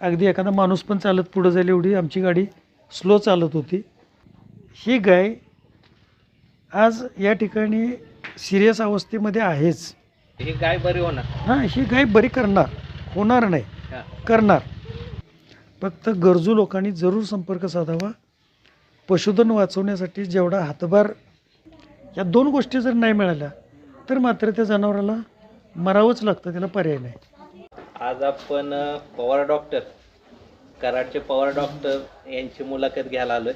अगदी एखादा माणूस पण चालत पुढं जाईल एवढी आमची गाडी स्लो चालत होती. ही गाय आज या ठिकाणी सिरियस अवस्थेमध्ये आहेच. ही गाय बरी होणार? हां ही गाय बरी करणार. होणार नाही. करणार. फक्त गरजू लोकांनी जरूर संपर्क साधावा. पशुधन वाचवण्यासाठी जेवढा हातभार या दोन गोष्टी जर नाही मिळाल्या तर मात्र त्या जनावराला मरावंच लागतं त्याला पर्याय नाही. आज आपण पवार डॉक्टर कराडचे पवार डॉक्टर यांची मुलाखत घ्यायला आलोय.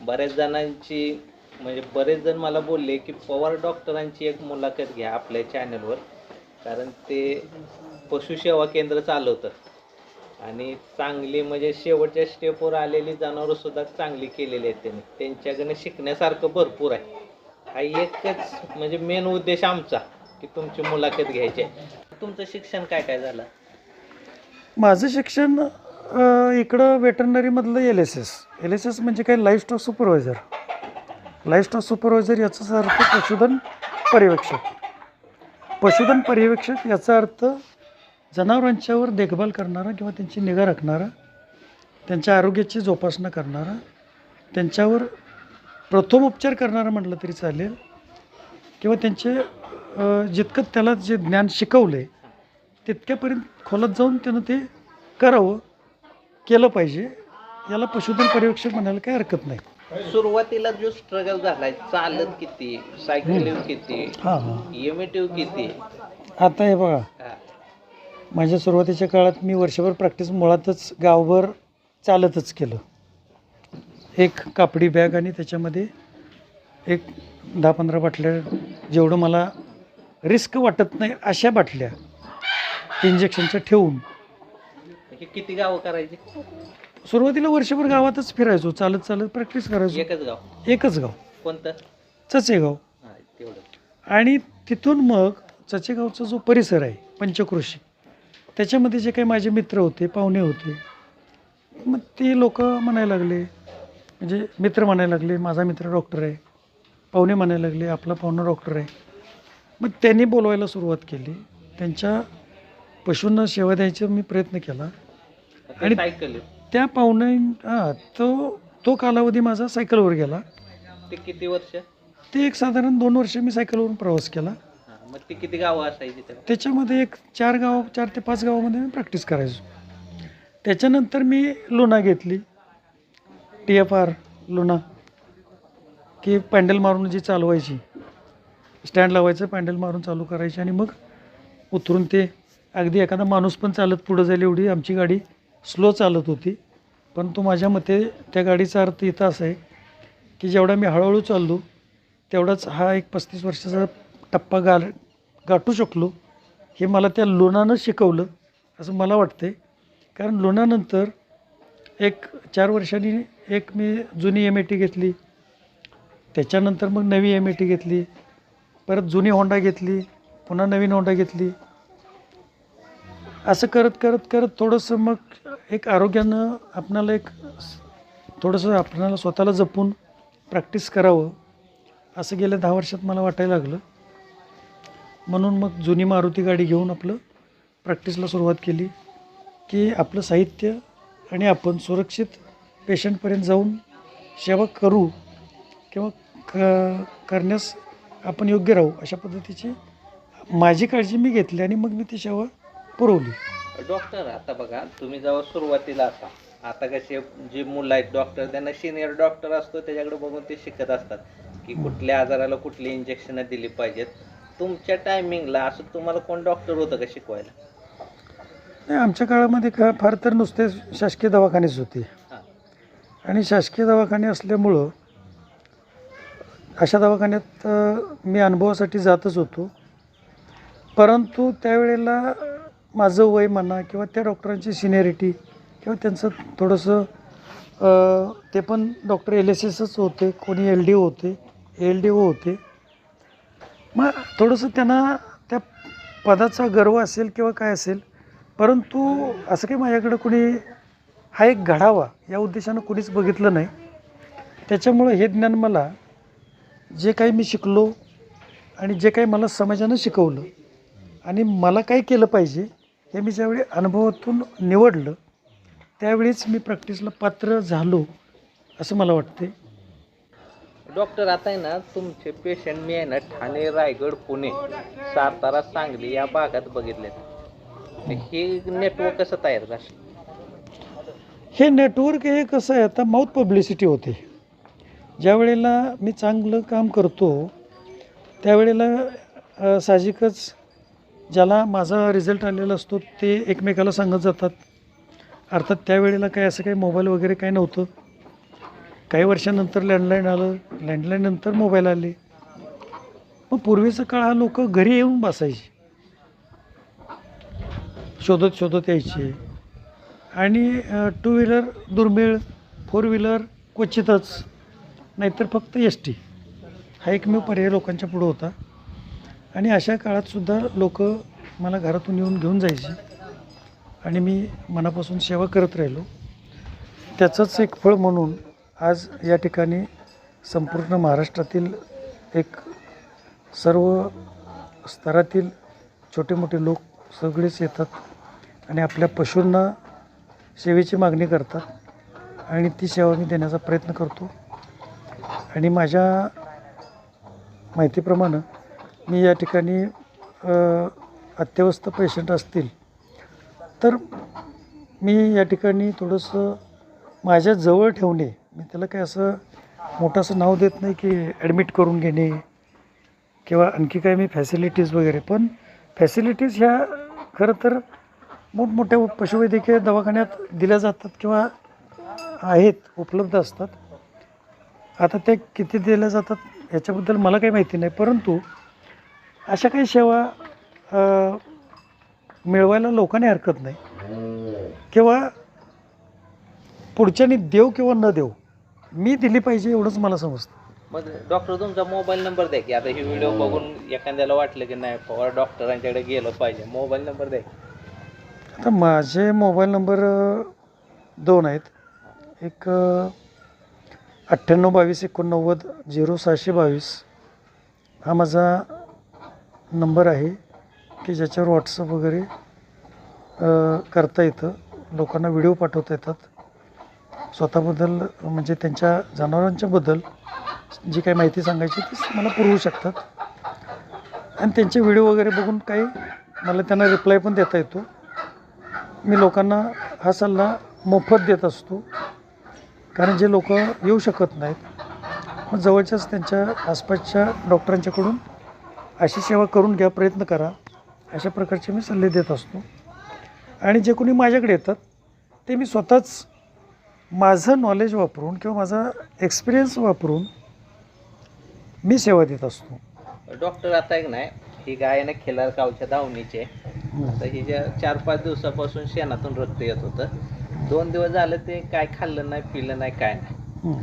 बऱ्याच जणांची म्हणजे बरेच जण मला बोलले की पवार डॉक्टरांची एक मुलाखत घ्या आपल्या चॅनलवर कारण ते पशुसेवा केंद्र चालवतं. आणि चांगली म्हणजे शेवटच्या स्टेपवर आलेली जनावरं सुद्धा चांगली केलेली आहेत त्यांनी. त्यांच्याकडनं शिकण्यासारखं भरपूर आहे. हा एकच म्हणजे मेन उद्देश आमचा की तुमची मुलाखत घ्यायची आहे. तुमचं शिक्षण काय काय झालं? माझं शिक्षण इकडं वेटरनरीमधलं L S S L S S म्हणजे काय? लाईफस्टॉक सुपरवायझर लाईफस्टॉक सुपरवायझर याचाच अर्थ पशुधन पर्यवेक्षक. पशुधन पर्यवेक्षक याचा अर्थ जनावरांच्यावर देखभाल करणारा किंवा त्यांची निगा राखणारा त्यांच्या आरोग्याची जोपासना करणारा त्यांच्यावर प्रथमोपचार करणारा म्हटलं तरी चालेल. किंवा त्यांचे जितकं त्याला जे ज्ञान शिकवलं आहे तितक्यापर्यंत खोलात जाऊन त्यानं ते करावं केलं पाहिजे. याला पशुधन पर्यवेक्षक म्हणायला काही हरकत नाही. सुरुवातीला जो स्ट्रगल झालाय चालत किती सायकलिंग किती हां हां. इमिटिव्ह किती? आता हे बघा. माझ्या सुरुवातीच्या काळात मी वर्षभर प्रॅक्टिस मुळातच गावभर चालतच केलं. एक कापडी बॅग आणि त्याच्यामध्ये एक दहा पंधरा बाटल्या जेवढं मला रिस्क वाटत नाही अशा बाटल्या. इंजेक्शनच्या ठेवून. हे किती गावं करायची? सुरुवातीला वर्षभर गावातच फिरायचो चालत चालत प्रॅक्टिस करायचो. एकच गाव. एकच गाव. कोणतं? चचेगाव. हा तेवढं. आणि तिथून मग चचेगावचा जो परिसर आहे पंचकृषी त्याच्यामध्ये जे काही माझे मित्र होते पाहुणे होते मग ते लोक म्हणायला लागले म्हणजे मित्र म्हणायला लागले माझा मित्र डॉक्टर आहे. पाहुणे म्हणायला लागले आपला पाहुणा डॉक्टर आहे. मग त्यांनी बोलवायला सुरुवात केली. त्यांच्या पशूंना सेवा द्यायचा मी प्रयत्न केला. आणि- सायकल त्या पाहुणे हां तो तो कालावधी माझा सायकलवर गेला. ते किती वर्ष? ते एक साधारण दोन वर्ष मी सायकलवरून प्रवास केला. हा मग ती किती गावं असायची त्याच्यामध्ये एक चार गाव चार ते पाच गावामध्ये मी प्रॅक्टिस करायचो. त्याच्यानंतर मी लुना घेतली. टी एफ आर लुना की पॅन्डल मारून जी चालवायची. स्टँड लावायचं पॅन्डल मारून चालू करायची आणि मग उतरून ते अगदी एखादा माणूस पण चालत पुढं जाईल एवढी आमची गाडी स्लो चालत होती. परंतु माझ्या मते त्या गाडीचा अर्थ इथं असा आहे की जेवढा मी हळूहळू चाललो तेवढाच हा एक पस्तीस वर्षाचा टप्पा गा गाठू शकलो हे मला त्या लोणानं शिकवलं असं मला वाटते कारण लोणानंतर एक चार वर्षांनी एक मी जुनी एम ए टी घेतली त्याच्यानंतर मग नवी एम ए टी घेतली परत जुनी होंडा घेतली पुन्हा नवीन होंडा घेतली. असं करत करत करत थोडंसं मग एक आरोग्यानं आपणाला एक थोडंसं आपणाला स्वतःला जपून प्रॅक्टिस करावं असं गेल्या दहा वर्षात मला वाटायला लागलं. म्हणून मग जुनी मारुती गाडी घेऊन आपलं प्रॅक्टिसला सुरुवात केली की आपलं साहित्य आणि आपण सुरक्षित पेशंटपर्यंत जाऊन सेवा करू किंवा क करण्यास आपण योग्य राहू अशा पद्धतीची माझी काळजी मी घेतली आणि मग मी ती सेवा पुरवली. डॉक्टर आता बघा तुम्ही जेव्हा सुरुवातीला असा आता कसे जे मुलं आहेत डॉक्टर त्यांना सिनियर डॉक्टर असतो त्याच्याकडे बघून ते शिकत असतात की कुठल्या आजाराला कुठली इंजेक्शन दिली पाहिजेत. तुमच्या टायमिंगला असं तुम्हाला कोण डॉक्टर होतं का शिकवायला? नाही आमच्या काळामध्ये का फार तर नुसते शासकीय दवाखानेच होते. हां. आणि शासकीय दवाखाने असल्यामुळं अशा दवाखान्यात मी अनुभवासाठी जातच होतो. परंतु त्यावेळेला माझं वय म्हणा किंवा त्या डॉक्टरांची सिनियरिटी किंवा त्यांचं थोडंसं ते पण डॉक्टर एल एस एसच होते कोणी एल डी ओ होते एल डी ओ होते. मग थोडंसं त्यांना त्या पदाचा गर्व असेल किंवा काय असेल परंतु असं काही माझ्याकडं कोणी हा एक घडावा या उद्देशानं कोणीच बघितलं नाही. त्याच्यामुळं हे ज्ञान मला जे काही मी शिकलो आणि जे काही मला समाजानं शिकवलं आणि मला काय केलं पाहिजे हे मी ज्यावेळी अनुभवातून निवडलं त्यावेळीच मी प्रॅक्टिसला पात्र झालो असं मला वाटते डॉक्टर आता आहे ना तुमचे पेशंट मी आहे ना ठाणे रायगड पुणे सातारा सांगली या भागात बघितलेत. हे नेटवर्क कसं तयार झालं? हे नेटवर्क हे कसं आहे आता माउथ पब्लिसिटी होते. ज्या वेळेला मी चांगलं काम करतो त्यावेळेला साहजिकच ज्याला माझा रिझल्ट आलेला असतो ते एकमेकाला सांगत जातात. अर्थात त्यावेळेला काय असं काही मोबाईल वगैरे काही नव्हतं. काही वर्षानंतर लँडलाईन आलं. लँडलाईननंतर मोबाईल आले. मग पूर्वीचा काळ हा लोक घरी येऊन बसायचे. शोधत शोधत यायचे. आणि टू व्हीलर दुर्मिळ फोर व्हीलर क्वचितच. नाहीतर फक्त एस टी हा एकमेव पर्याय लोकांच्या पुढं होता. आणि अशा काळातसुद्धा लोक मला घरातून येऊन घेऊन जायची. आणि मी मनापासून सेवा करत राहिलो. त्याचंच एक फळ म्हणून आज या ठिकाणी संपूर्ण महाराष्ट्रातील एक सर्व स्तरातील छोटे मोठे लोक सगळेच येतात आणि आपल्या पशूंना सेवेची मागणी करतात. आणि ती सेवा मी देण्याचा प्रयत्न करतो. आणि माझ्या माहितीप्रमाणे मी या ठिकाणी अत्यवस्थ पेशंट असतील. तर मी या ठिकाणी थोडंसं माझ्या जवळ ठेवणे मी त्याला काय असं मोठं असं नाव देत नाही की ॲडमिट करून घेणे किंवा आणखी काय मी फॅसिलिटीज वगैरे पण फॅसिलिटीज ह्या खरं तर मोठमोठ्या पशुवैद्यकीय दवाखान्यात दिल्या जातात किंवा आहेत उपलब्ध असतात. आता ते किती दिल्या जातात याच्याबद्दल मला काही माहिती नाही परंतु अशा काही सेवा मिळवायला लोकांनी हरकत नाही. किंवा पुढच्यानी देव किंवा न देव मी दिली पाहिजे एवढंच मला समजतं. मग डॉक्टर तुमचा मोबाईल नंबर द्या की आता ही व्हिडिओ बघून एखाद्याला वाटलं की नाही पवार डॉक्टरांच्याकडे गेलं पाहिजे. मोबाईल नंबर द्या. आता माझे मोबाईल नंबर दोन आहेत. एक अठ्ठ्याण्णव बावीस एकोणनव्वद झिरो सहाशे बावीस. हा माझा नंबर आहे की ज्याच्यावर व्हॉट्सअप वगैरे करता येतं. लोकांना व्हिडिओ पाठवता येतात. स्वतःबद्दल म्हणजे त्यांच्या जनावरांच्याबद्दल जी काही माहिती सांगायची ती मला पुरवू शकतात. आणि त्यांचे व्हिडिओ वगैरे बघून काही मला त्यांना रिप्लाय पण देता येतो. मी लोकांना हा सल्ला मोफत देत असतो. कारण जे लोक येऊ शकत नाहीत मग जवळच्याच त्यांच्या आसपासच्या डॉक्टरांच्याकडून अशी सेवा करून घ्या प्रयत्न करा. अशा प्रकारचे मी सल्ले देत असतो. आणि जे कोणी माझ्याकडे येतात ते मी स्वतःच माझं नॉलेज वापरून किंवा माझा एक्सपिरियन्स वापरून मी सेवा देत असतो. डॉक्टर आता एक नाही ही गाय ना खिलार गावच्या धावणीची आता ही ज्या चार पाच दिवसापासून शेणातून रक्त येत होतं. दोन दिवस झालं ते काय खाल्लं नाही पिलं नाही काय नाही.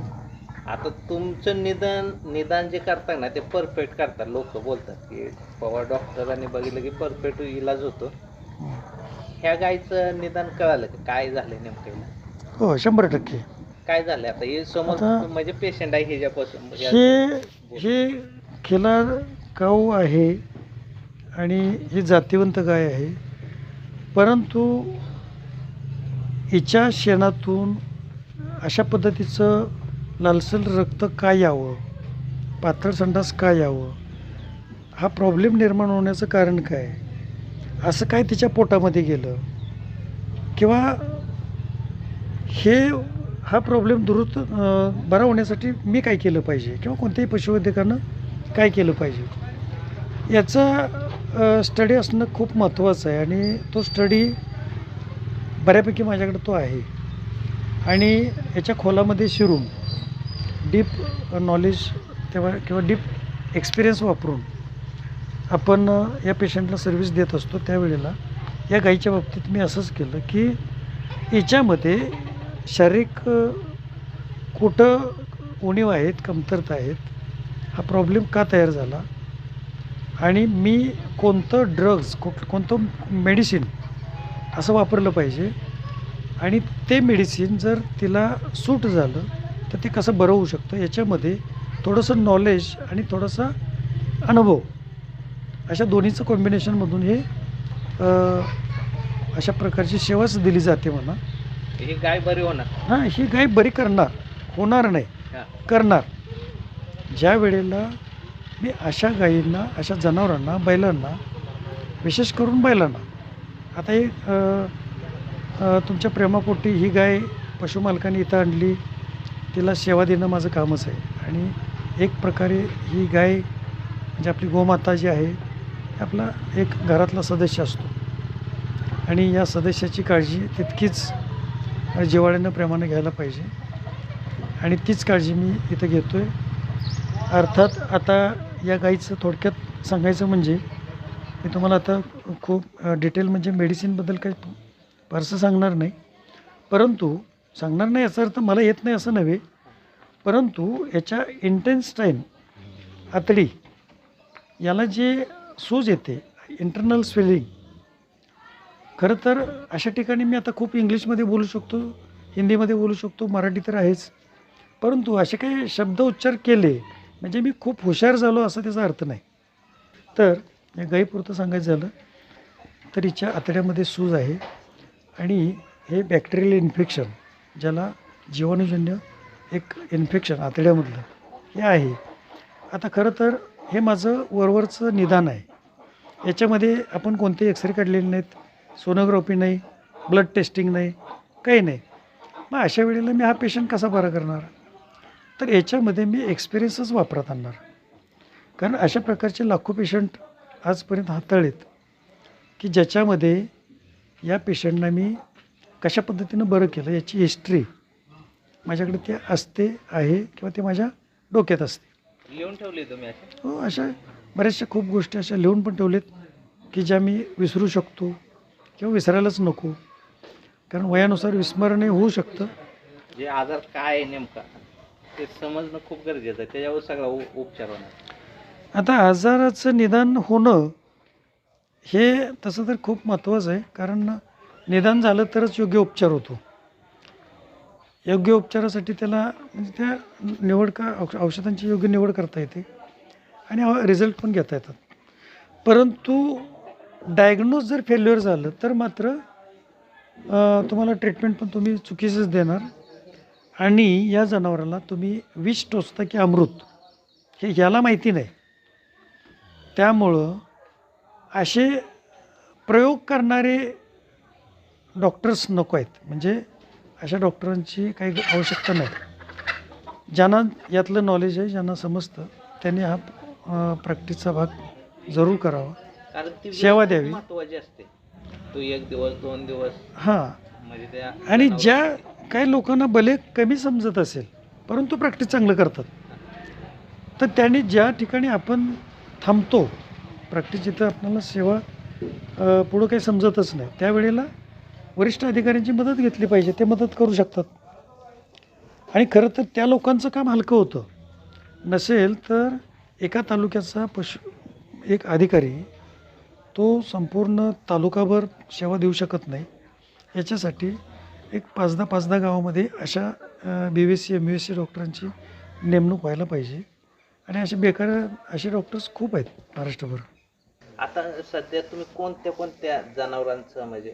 आता तुमचं निदान निदान जे करता ना ते परफेक्ट करतात. लोक बोलतात की पवार डॉक्टरांनी बघितलं की परफेक्ट इलाज होतो. ह्या गायचं निदान कळालं की? काय झालं नेमकं? हो शंभर टक्के. काय झालं आता? हे समोर आता- म्हणजे पेशंट आहे ह्याच्यापासून हे हे खिलार गाव आहे आणि ही जातिवंत गाय आहे. परंतु हिच्या शेणातून अशा पद्धतीचं लालसर रक्त का यावं? पातळ संडास का यावं? हा प्रॉब्लेम निर्माण होण्याचं कारण काय? असं काय तिच्या पोटामध्ये गेलं? किंवा हे हा प्रॉब्लेम दुरुस्त बरा होण्यासाठी मी काय केलं पाहिजे? किंवा कोणत्याही पशुवैद्यकानं काय केलं पाहिजे? याचा स्टडी असणं खूप महत्त्वाचं आहे आणि तो स्टडी बऱ्यापैकी माझ्याकडे तो आहे. आणि याच्या खोलामध्ये शिरून डीप नॉलेज तेव्हा किंवा डीप एक्सपिरियन्स वापरून आपण या पेशंटला सर्व्हिस देत असतो त्यावेळेला या गाईच्या बाबतीत मी असंच केलं की याच्यामध्ये शारीरिक कुठं उणीव आहेत कमतरता आहेत हा प्रॉब्लेम का तयार झाला आणि मी कोणतं ड्रग्ज कुठ कोणतं मेडिसिन असं वापरलं पाहिजे आणि ते मेडिसिन जर तिला सूट झालं तर ते कसं बरं होऊ शकतं याच्यामध्ये थोडंसं नॉलेज आणि थोडासा अनुभव अशा दोन्हीचं कॉम्बिनेशनमधून हे अशा प्रकारची सेवाच दिली जाते म्हणा. ही गाय बरी होणार. हां ही गाय बरी करणार. होणार नाही. करणार. ज्या वेळेला मी अशा गायींना अशा जनावरांना बैलांना विशेष करून बैलांना आता हे तुमच्या प्रेमापोटी ही गाय पशुमालकाने इथं आणली. तिला सेवा देणं माझं कामच आहे. आणि एक प्रकारे ही गाय म्हणजे आपली गोमाता जी आहे ती आपला एक घरातला सदस्य असतो. आणि या सदस्याची काळजी तितकीच जिवाळ्यानं प्रेमानं घ्यायला पाहिजे. आणि तीच काळजी मी इथं घेतो आहे अर्थात आता या गाईचं थोडक्यात सांगायचं म्हणजे मी तुम्हाला आता खूप डिटेल म्हणजे मेडिसिनबद्दल काही फारसं सांगणार नाही. परंतु सांगणार नाही याचा अर्थ मला येत नाही असं नव्हे. परंतु याच्या इंटेन्स्टाईन आतडी याला जे सूज येते इंटरनल स्वेलिंग खरं तर अशा ठिकाणी मी आता खूप इंग्लिशमध्ये बोलू शकतो हिंदीमध्ये बोलू शकतो मराठी तर आहेच. परंतु असे काही शब्द उच्चार केले म्हणजे मी खूप हुशार झालो असा त्याचा अर्थ नाही. तर या गाईपुरतं सांगायचं झालं तर हिच्या आतड्यामध्ये सूज आहे आणि हे बॅक्टेरियल इन्फेक्शन ज्याला जीवाणूजन्य एक इन्फेक्शन आतड्यामधलं हे आहे. आता खरं तर हे माझं वरवरचं निदान आहे. याच्यामध्ये आपण कोणते एक्सरे काढलेले नाहीत सोनोग्राफी नाही ब्लड टेस्टिंग नाही काही नाही. मग अशा वेळेला मी हा पेशंट कसा बरा करणार? तर याच्यामध्ये मी एक्सपिरियन्सच वापरत आणणार. कारण अशा प्रकारचे लाखो पेशंट आजपर्यंत हाताळलेत की ज्याच्यामध्ये या पेशंटना मी कशा पद्धतीनं बरं केलं याची हिस्ट्री माझ्याकडे ते असते आहे किंवा ते माझ्या डोक्यात असते. लिहून ठेवली तुम्ही हो अशा बऱ्याचशा खूप गोष्टी अशा लिहून पण ठेवलेत की ज्या मी विसरू शकतो किंवा विसरायलाच नको. कारण वयानुसार विस्मरणही होऊ शकतं. जे आजार काय आहे नेमका ते समजणं खूप गरजेचं आहे. त्याच्यावर सगळा उपचार होणार. आता आजाराचं निदान होणं हे तसं तर खूप महत्त्वाचं आहे. कारण निदान झालं तरच योग्य उपचार होतो. योग्य उपचारासाठी त्याला म्हणजे त्या निवड का औष औषधांची योग्य निवड करता येते आणि रिझल्ट पण घेता येतात. परंतु डायग्नोज जर फेल्युअर झालं तर मात्र तुम्हाला ट्रीटमेंट पण तुम्ही चुकीचंच देणार आणि या जनावराला तुम्ही विष टोचता की अमृत हे याला माहिती नाही. त्यामुळं असे प्रयोग करणारे डॉक्टर्स नको आहेत. म्हणजे अशा डॉक्टरांची काही आवश्यकता नाही. ज्यांना यातलं नॉलेज आहे ज्यांना समजतं त्यांनी हा प्रॅक्टिसचा भाग जरूर करावा. सेवा द्यावी. महत्वाची असते. तो एक दिवस दोन दिवस हां. म्हणजे आणि ज्या काही लोकांना भले कमी समजत असेल परंतु प्रॅक्टिस चांगलं करतात. तर त्यांनी ज्या ठिकाणी आपण थांबतो प्रॅक्टिस जिथं आपल्याला सेवा पुढं काही समजतच नाही त्यावेळेला वरिष्ठ अधिकाऱ्यांची मदत घेतली पाहिजे ते मदत करू शकतात. आणि खरं तर त्या लोकांचं काम हलकं होतं. नसेल तर एका तालुक्याचा पशु एक अधिकारी तो संपूर्ण तालुकाभर सेवा देऊ शकत नाही. याच्यासाठी एक पाच दहा पाच दहा गावामध्ये अशा B S C M B S C डॉक्टरांची नेमणूक व्हायला पाहिजे. आणि असे बेकार असे डॉक्टर्स खूप आहेत महाराष्ट्रभर. आता सध्या तुम्ही कोणत्या कोणत्या जनावरांचं म्हणजे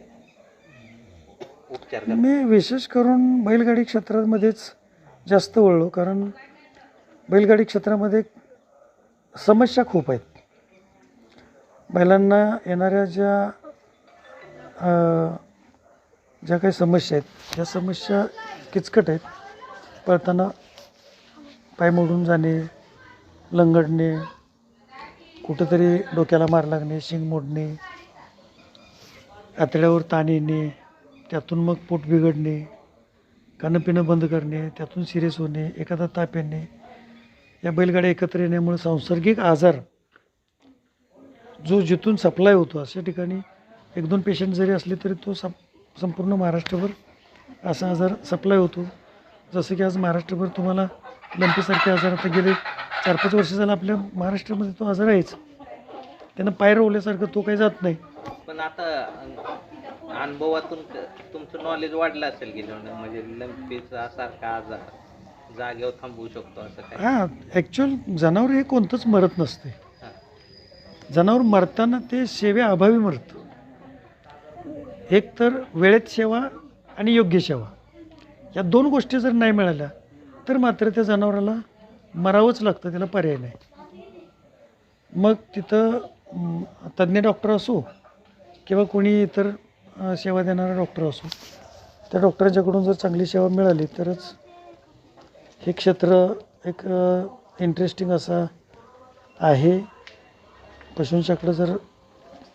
उपचार करता मी विशेष करून बैलगाडी क्षेत्रामध्येच जास्त वळलो कारण बैलगाडी क्षेत्रामध्ये समस्या खूप आहेत. बैलांना येणाऱ्या ज्या अ, ज्या काही समस्या आहेत त्या समस्या किचकट आहेत. पळताना पाय मोडून जाणे लंगडणे कुठंतरी डोक्याला मार लागणे शिंग मोडणे आतड्यावर ताण येणे त्यातून मग पोट बिघडणे खाणं पिणं बंद करणे त्यातून सिरियस होणे एखादा ताप येणे या बैलगाड्या एकत्र येण्यामुळे सांसर्गिक आजार जो जिथून सप्लाय होतो अशा ठिकाणी एक दोन पेशंट जरी असले तरी तो सप संपूर्ण महाराष्ट्रभर असा आजार सप्लाय होतो. जसं की आज महाराष्ट्रभर तुम्हाला लंपीसारखे आजार आता गेले चार पाच वर्ष झालं आपल्या महाराष्ट्रामध्ये तो आजार आहेच. त्यानं पाय रोवल्यासारखं तो काही जात नाही. पण आता अं, अनुभवातून क- तुमचं नॉलेज वाढलं असेल की जेवढं म्हणजे लंपीचा सारखा आजार जागेवर थांबवू शकतो असं काय हां ॲक्च्युअल जनावर हे कोणतंच मरत नसते. हां. जनावर मरताना ते सेवेअभावी मरतं. एक तर वेळेत सेवा आणि योग्य सेवा. या दोन गोष्टी जर नाही मिळाल्या तर मात्र त्या जनावराला मरावंच लागतं त्याला पर्याय नाही. मग तिथं तज्ज्ञ डॉक्टर असो किंवा कोणी इतर सेवा देणारा डॉक्टर असो त्या डॉक्टरांच्याकडून जर चांगली सेवा मिळाली तरच हे क्षेत्र एक इंटरेस्टिंग असा आहे. पशूंच्याकडं जर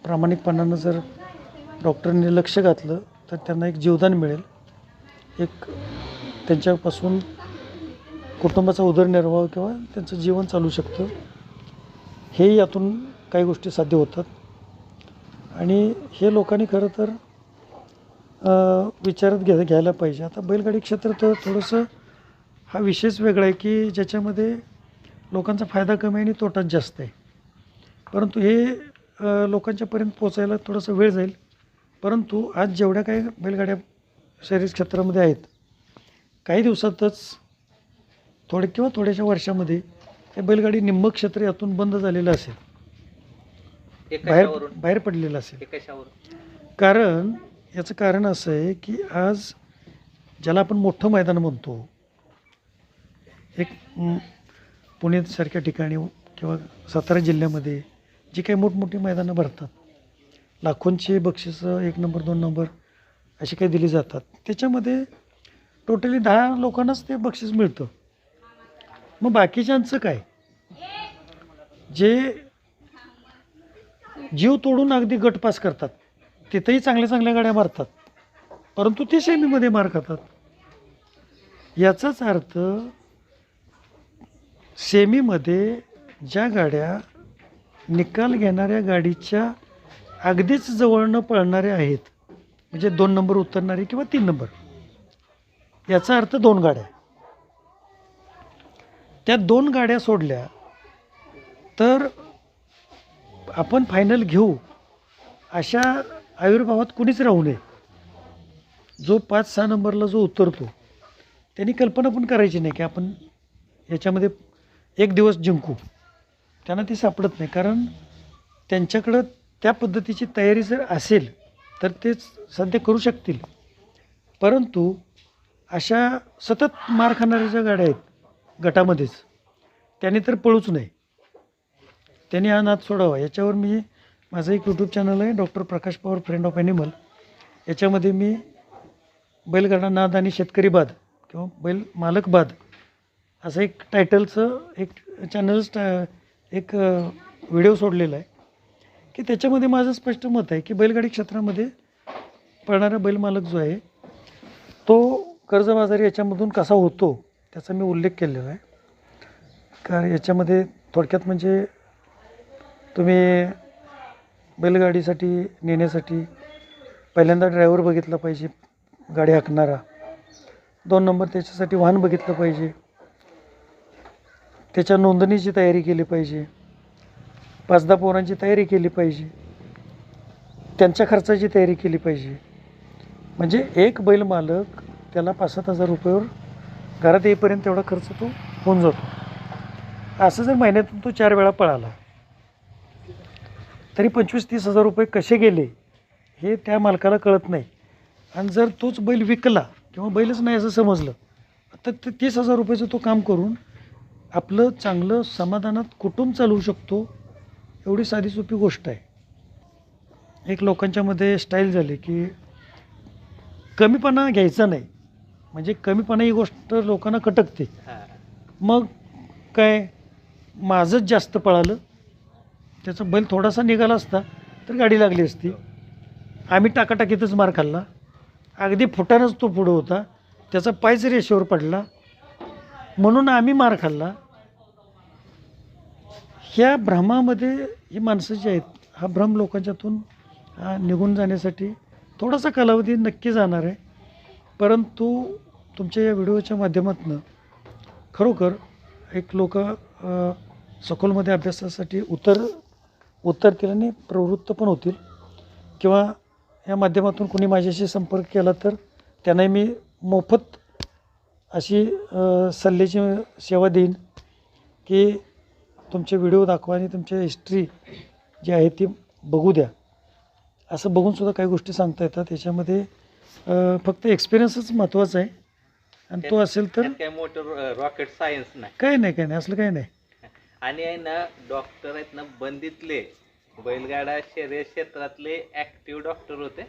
प्रामाणिकपणानं जर डॉक्टरांनी लक्ष घातलं तर त्यांना एक जीवदान मिळेल. एक त्यांच्यापासून कुटुंबाचा उदरनिर्वाह किंवा त्यांचं जीवन चालू शकतं. हे यातून काही गोष्टी साध्य होतात. आणि हे लोकांनी खरं तर विचारात घ्या घ्यायला पाहिजे. आता बैलगाडी क्षेत्र तर थोडंसं हा विषयच वेगळा आहे की ज्याच्यामध्ये लोकांचा फायदा कमी आणि तोटाच जास्त आहे. परंतु हे लोकांच्यापर्यंत पोचायला थोडासा वेळ जाईल. परंतु आज जेवढ्या काही बैलगाड्या शहरी क्षेत्रामध्ये आहेत काही दिवसातच थोडे किंवा थोड्याशा वर्षामध्ये हे बैलगाडी निम्म क्षेत्र यातून बंद झालेलं असेल. बाहेर बाहेर पडलेलं असेल. कारण याचं कारण असं आहे की आज ज्याला आपण मोठं मैदान म्हणतो एक पुण्यासारख्या ठिकाणी किंवा सातारा जिल्ह्यामध्ये जी काही मोठमोठी मैदानं भरतात लाखोंची बक्षिसं एक नंबर दोन नंबर अशी काही दिली जातात. त्याच्यामध्ये टोटली दहा लोकांनाच ते बक्षीस मिळतं. मग बाकीच्यांचं काय? जे जीव तोडून अगदी गटपास करतात. तिथंही चांगल्या चांगल्या गाड्या मारतात. परंतु ते सेमीमध्ये मार खातात. याचाच अर्थ सेमीमध्ये ज्या गाड्या निकाल घेणाऱ्या गाडीच्या अगदीच जवळनं पळणाऱ्या आहेत म्हणजे दोन नंबर उतरणारी किंवा तीन नंबर याचा अर्थ दोन गाड्या त्या दोन गाड्या सोडल्या तर आपण फायनल घेऊ अशा आयुर्भावात कुणीच राहू नये. जो पाच सहा नंबरला जो उतरतो त्यांनी कल्पना पण करायची नाही की आपण याच्यामध्ये एक दिवस जिंकू. त्यांना ती सापडत नाही कारण त्यांच्याकडं त्या पद्धतीची तयारी जर असेल तर ते सध्या करू शकतील. परंतु अशा सतत मार खाणाऱ्या ज्या गाड्या आहेत गटामध्येच त्याने तर पळूच नाही त्यांनी हा नाद सोडावा. याच्यावर मी माझं एक यूट्यूब चॅनल आहे doctor Prakash Pawar friend of animal याच्यामध्ये मी बैलगाडा नाद आणि शेतकरी बाद किंवा बैल मालक बाद असं एक टायटलचं एक चॅनल्स एक व्हिडिओ सोडलेला आहे. की त्याच्यामध्ये माझं स्पष्ट मत आहे की बैलगाडी क्षेत्रामध्ये पळणारा बैलमालक जो आहे तो कर्जबाजारी याच्यामधून कसा होतो त्याचा मी उल्लेख केलेला आहे. कारण याच्यामध्ये थोडक्यात म्हणजे तुम्ही बैलगाडीसाठी नेण्यासाठी पहिल्यांदा ड्रायव्हर बघितला पाहिजे गाडी हाकणारा. दोन नंबर त्याच्यासाठी वाहन बघितलं पाहिजे. त्याच्या नोंदणीची तयारी केली पाहिजे. पाच दहा पोरांची तयारी केली पाहिजे. त्यांच्या खर्चाची तयारी केली पाहिजे. म्हणजे एक बैल मालक त्याला पाच सात हजार रुपयावर घरात येईपर्यंत तेवढा खर्च तो होऊन जातो. असं जर महिन्यातून तो चार वेळा पळाला तरी पंचवीस तीस हजार रुपये कसे गेले हे त्या मालकाला कळत नाही. आणि जर तोच बैल विकला किंवा बैलच नाही असं समजलं तर ते तीस हजार रुपयाचं तो काम करून आपलं चांगलं समाधानात कुटुंब चालवू शकतो एवढी साधी सोपी गोष्ट आहे. एक लोकांच्यामध्ये स्टाईल झाली की कमीपणा घ्यायचा नाही. म्हणजे कमीपणा ही गोष्ट लोकांना कटकते. मग काय? माझंच जास्त पळालं. त्याचा बैल थोडासा निघाला असता तर गाडी लागली असती. आम्ही टाकाटाकीतच मार खाल्ला. अगदी फुटानंच तो पुढं होता. त्याचा पायच रेषेवर पडला. म्हणून आम्ही मार खाल्ला. ह्या भ्रमामध्ये ही माणसं जी आहेत हा भ्रम लोकांच्यातून हा निघून जाण्यासाठी थोडासा कालावधी नक्की जाणार आहे. परंतु तुमच्या या व्हिडिओच्या माध्यमातून खरोखर एक लोक सखोलमध्ये अभ्यासासाठी उतर उतरतील आणि प्रवृत्त पण होतील. किंवा या माध्यमातून कोणी माझ्याशी संपर्क केला तर त्यांनाही मी मोफत अशी सल्ल्याची सेवा देईन की तुमचे व्हिडिओ दाखवा आणि तुमच्या हिस्ट्री जी आहे ती बघू द्या. असं बघूनसुद्धा काही गोष्टी सांगता येतात. त्याच्यामध्ये फक्त एक्सपिरियन्सच महत्त्वाचा आहे. आणि तो असेल तर मोठं रॉकेट सायन्स नाही. काही नाही काही नाही. असलं काही नाही. आणि आहे ना डॉक्टर आहेत ना बंदीतले. बैलगाडा शर्यत क्षेत्रातले ऍक्टिव्ह डॉक्टर होते.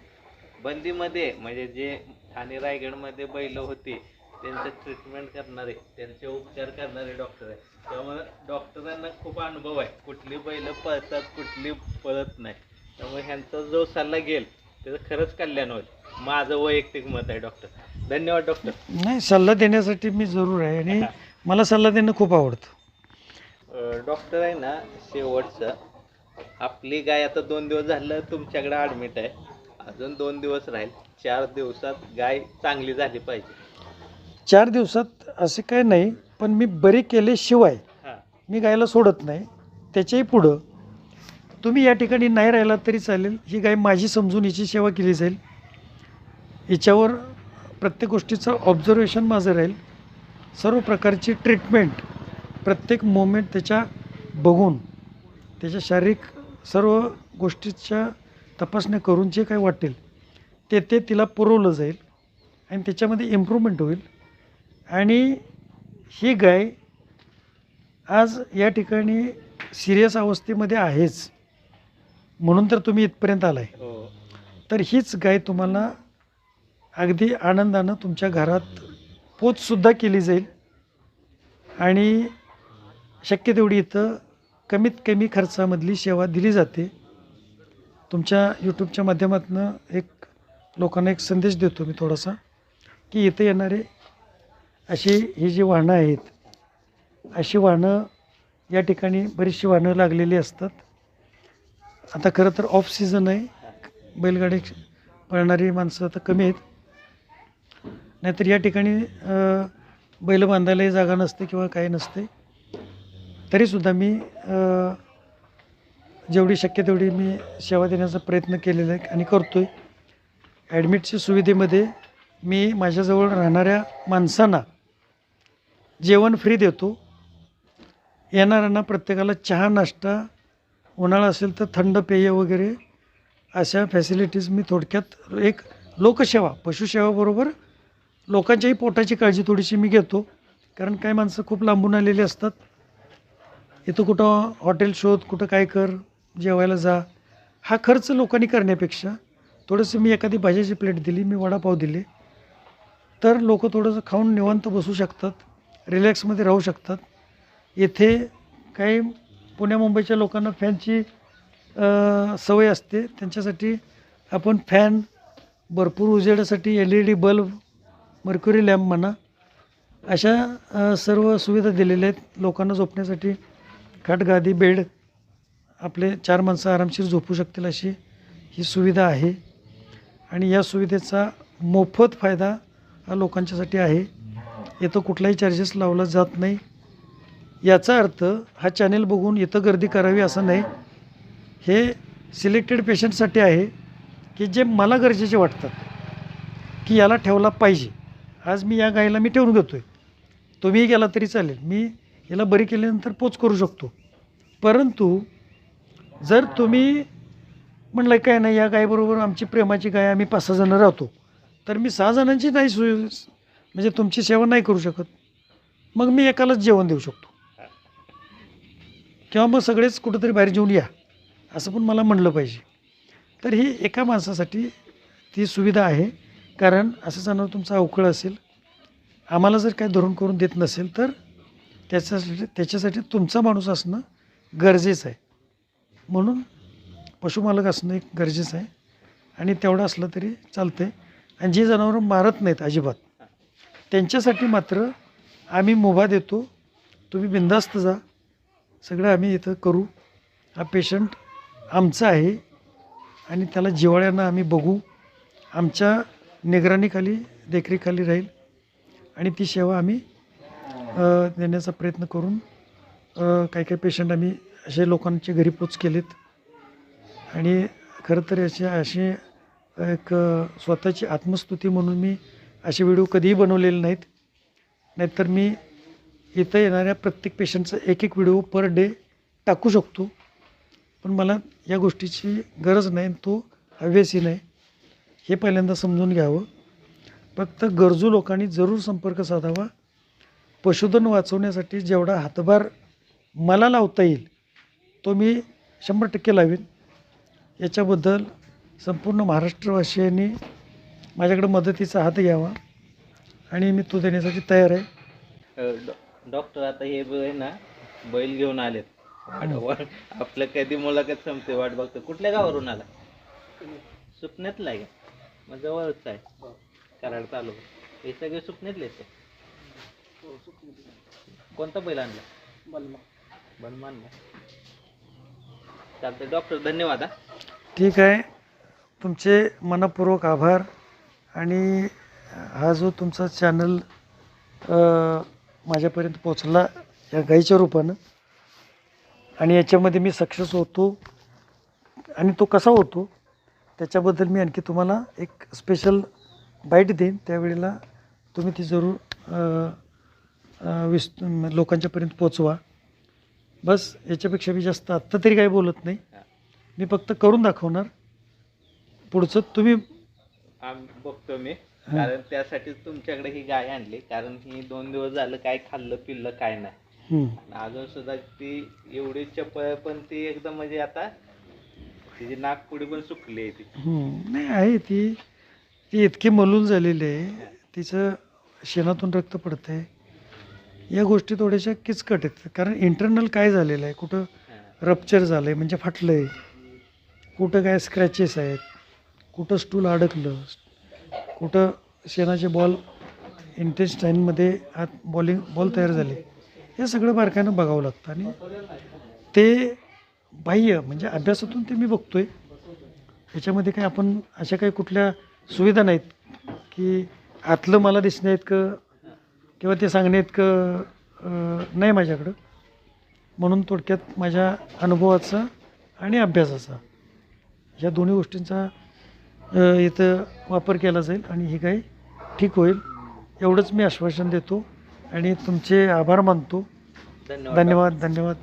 बंदीमध्ये म्हणजे जे ठाणे रायगडमध्ये बैल होते त्यांचं ट्रीटमेंट करणारे त्यांचे उपचार करणारे डॉक्टर आहे त्यामुळे डॉक्टरांना खूप अनुभव आहे. कुठली बैल पळतात कुठली पळत नाही. त्यामुळे ह्यांचा जो सल्ला घेईल त्याचं खरंच कल्याण होईल. माझं वैयक्तिक मत आहे डॉक्टर धन्यवाद डॉक्टर नाही सल्ला देण्यासाठी मी जरूर आहे आणि मला सल्ला देणं खूप आवडतं. डॉक्टर आहे ना शेवटचं. आपली गाय आता दोन दिवस झालं तुमच्याकडे ॲडमिट आहे. अजून दोन दिवस राहील. चार दिवसात गाय चांगली झाली पाहिजे. चार दिवसात असे काय नाही पण मी बरी केल्याशिवाय हां. मी गायला सोडत नाही. त्याच्याही पुढं तुम्ही या ठिकाणी नाही राहिला तरी चालेल. ही गाय माझी समजून हिची सेवा केली जाईल. हिच्यावर प्रत्येक गोष्टीचं ऑब्झर्वेशन माझं राहील. सर्व प्रकारची ट्रीटमेंट प्रत्येक मोमेंट त्याच्या बघून त्याच्या शारीरिक सर्व गोष्टीच्या तपासण्या करून जे काही वाटेल ते ते तिला पुरवलं जाईल आणि त्याच्यामध्ये इम्प्रूव्हमेंट होईल. आणि ही गाय आज या ठिकाणी सिरियस अवस्थेमध्ये आहेच. म्हणून तर तुम्ही इथपर्यंत आलाय. हो. तर हीच गाय तुम्हाला अगदी आनंदानं तुमच्या घरात पोचसुद्धा केली जाईल. आणि शक्य तेवढी इथं कमीत कमी खर्चामधली सेवा दिली जाते. तुमच्या यूट्यूबच्या माध्यमातून एक लोकांना एक संदेश देतो मी थोडासा की इथं येणारे अशी ही जी वाहनं आहेत अशी वाहनं या ठिकाणी बरीचशी वाहनं लागलेली असतात. आता खरं तर ऑफ सीझन आहे बैलगाडी पळणारी माणसं आता कमी आहेत. नाहीतर या ठिकाणी बैल बांधायलाही जागा नसते किंवा काही नसते. तरीसुद्धा मी जेवढी शक्य तेवढी मी सेवा देण्याचा प्रयत्न केलेला आहे आणि करतो आहे ॲडमिटच्या सुविधेमध्ये मी माझ्याजवळ राहणाऱ्या माणसांना जेवण फ्री देतो. येणाऱ्यांना प्रत्येकाला चहा नाश्ता उन्हाळा असेल तर थंड पेय वगैरे अशा फॅसिलिटीज मी थोडक्यात एक लोकसेवा पशुसेवाबरोबर लोकांच्याही पोटाची काळजी थोडीशी मी घेतो. कारण काही माणसं खूप लांबून आलेली असतात. इथं कुठं हॉटेल शोध कुठं काय कर जेवायला जा हा खर्च लोकांनी करण्यापेक्षा थोडंसं मी एखादी भाज्याची प्लेट दिली मी वडापाव दिले तर लोक थोडंसं खाऊन निवांत बसू शकतात रिलॅक्समध्ये राहू शकतात. येथे काही पुण्या मुंबईच्या लोकांना फॅनची सवय असते. त्यांच्यासाठी आपण फॅन भरपूर उजेडासाठी L E D bulb mercury lamp म्हणा अशा सर्व सुविधा दिलेल्या आहेत लोकांना झोपण्यासाठी. खाटगादी बेड आपले चार माणसं आरामशीर झोपू शकतील अशी ही सुविधा आहे. आणि या सुविधेचा मोफत फायदा हा लोकांच्यासाठी आहे. इथं कुठलाही चार्जेस लावला जात नाही. याचा अर्थ हा चॅनेल बघून इथं गर्दी करावी असं नाही. हे सिलेक्टेड पेशंटसाठी आहे की जे मला गरजेचे वाटतात की याला ठेवला पाहिजे. आज मी या गायीला मी ठेवून घेतो आहे तुम्हीही गेला तरी चालेल. मी याला बरी केल्यानंतर पोच करू शकतो. परंतु जर तुम्ही म्हणलं काय नाही या गायबरोबर आमची प्रेमाची गाय आम्ही पाच सहा जणं राहतो तर मी सहा जणांची नाही सोय म्हणजे तुमची सेवा नाही करू शकत. मग मी एकालाच जेवण देऊ शकतो. किंवा मग सगळेच कुठंतरी बाहेर जेवून या असं पण मला म्हणलं पाहिजे. तर ही एका माणसासाठी ती सुविधा आहे. कारण असं जनावर तुमचा अवकळ असेल. आम्हाला जर काय धरून करून देत नसेल तर त्याच्यासाठी त्याच्यासाठी तुमचा माणूस असणं गरजेचं आहे. म्हणून पशुमालक असणं एक गरजेचं आहे. आणि तेवढं असलं तरी चालतं आहे आणि जे जनावरं मारत नाहीत अजिबात त्यांच्यासाठी मात्र आम्ही मुभा देतो. तुम्ही बिंदास्त जा. सगळं आम्ही इथं करू. हा पेशंट आमचा आहे. आणि त्याला जिवाळ्यांना आम्ही बघू. आमच्या निगराणीखाली देखरेखीखाली राहील. आणि ती सेवा आम्ही देण्याचा प्रयत्न करून काही काही पेशंट आम्ही असे लोकांचे घरी पोच केलेत. आणि खरं तर असे असे एक स्वतःची आत्मस्तुती म्हणून मी असे व्हिडिओ कधीही बनवलेले नाहीत. नाहीतर मी इथं येणाऱ्या प्रत्येक पेशंटचा एक एक व्हिडिओ पर डे टाकू शकतो. पण मला या गोष्टीची गरज नाही तो हव्यासी नाही. हे पहिल्यांदा समजून घ्यावं. फक्त गरजू लोकांनी जरूर संपर्क साधावा. पशुधन वाचवण्यासाठी जेवढा हातभार मला लावता येईल तो मी शंभर टक्के लावीन. याच्याबद्दल संपूर्ण महाराष्ट्रवासियांनी माझ्याकडे मदतीचा हात घ्यावा आणि मी तो देण्यासाठी तयार आहे. डॉक्टर आता हे आहे ना बैल घेऊन आलेत. वाट- आपलं कधी मुलाखत संपते वाट बघतो. कुठल्या गावावरून आला? सुपण्यातला आहे का? मग जवळच आहे. कराड चालू हे सगळे सुपण्यातलेच आहे कोणता बैल आणला? बलमा. आणला. चालतंय डॉक्टर धन्यवाद हा. ठीक आहे. तुमचे मनपूर्वक आभार. आणि हा जो तुमचा चॅनल माझ्यापर्यंत पोचला या गाईच्या रूपानं आणि याच्यामध्ये मी सक्सेस होतो आणि तो कसा होतो त्याच्याबद्दल मी आणखी तुम्हाला एक स्पेशल बाईट देईन. त्यावेळेला तुम्ही ती जरूर विस लोकांच्यापर्यंत पोचवा. बस याच्यापेक्षा मी जास्त आत्ता तरी काही बोलत नाही. मी फक्त करून दाखवणार. पुढचं तुम्ही बघतो मी. कारण त्यासाठीच तुमच्याकडे ही गाय आणली. कारण ही दोन दिवस झालं काय खाल्लं पिल्लं काय नाही. हं, अजून सुद्धा ती एवढी चपळ आहे, पण ती एकदम म्हणजे आता तिची नागपुडी पण सुकली आहे ती. हं. नाही आहे ती. ती इतकी मलूल झालेली आहे. तिचं शेणातून रक्त पडतं आहे या गोष्टी थोड्याशा किचकट आहेत. कारण इंटरनल काय झालेलं आहे? कुठं रप्चर झालं आहे म्हणजे फाटलं आहे कुठं काय स्क्रॅचेस आहेत? कुठं स्टूल अडकलं? कुठं शेणाचे बॉल इंटेस्टाईनमध्ये आत बॉलिंग बॉल तयार झाले? हे सगळं बारकाईनं बघावं लागतं. आणि ते बाह्य म्हणजे अभ्यासातून ते मी बघतो आहे ह्याच्यामध्ये काय आपण अशा काही कुठल्या सुविधा नाहीत की आतलं मला दिसण्या का किंवा ते सांगण्या इतकं नाही माझ्याकडं. म्हणून थोडक्यात माझ्या अनुभवाचा आणि अभ्यासाचा या दोन्ही गोष्टींचा इथं वापर केला जाईल आणि ही काही ठीक होईल एवढंच मी आश्वासन देतो आणि तुमचे आभार मानतो. धन्यवाद धन्यवाद.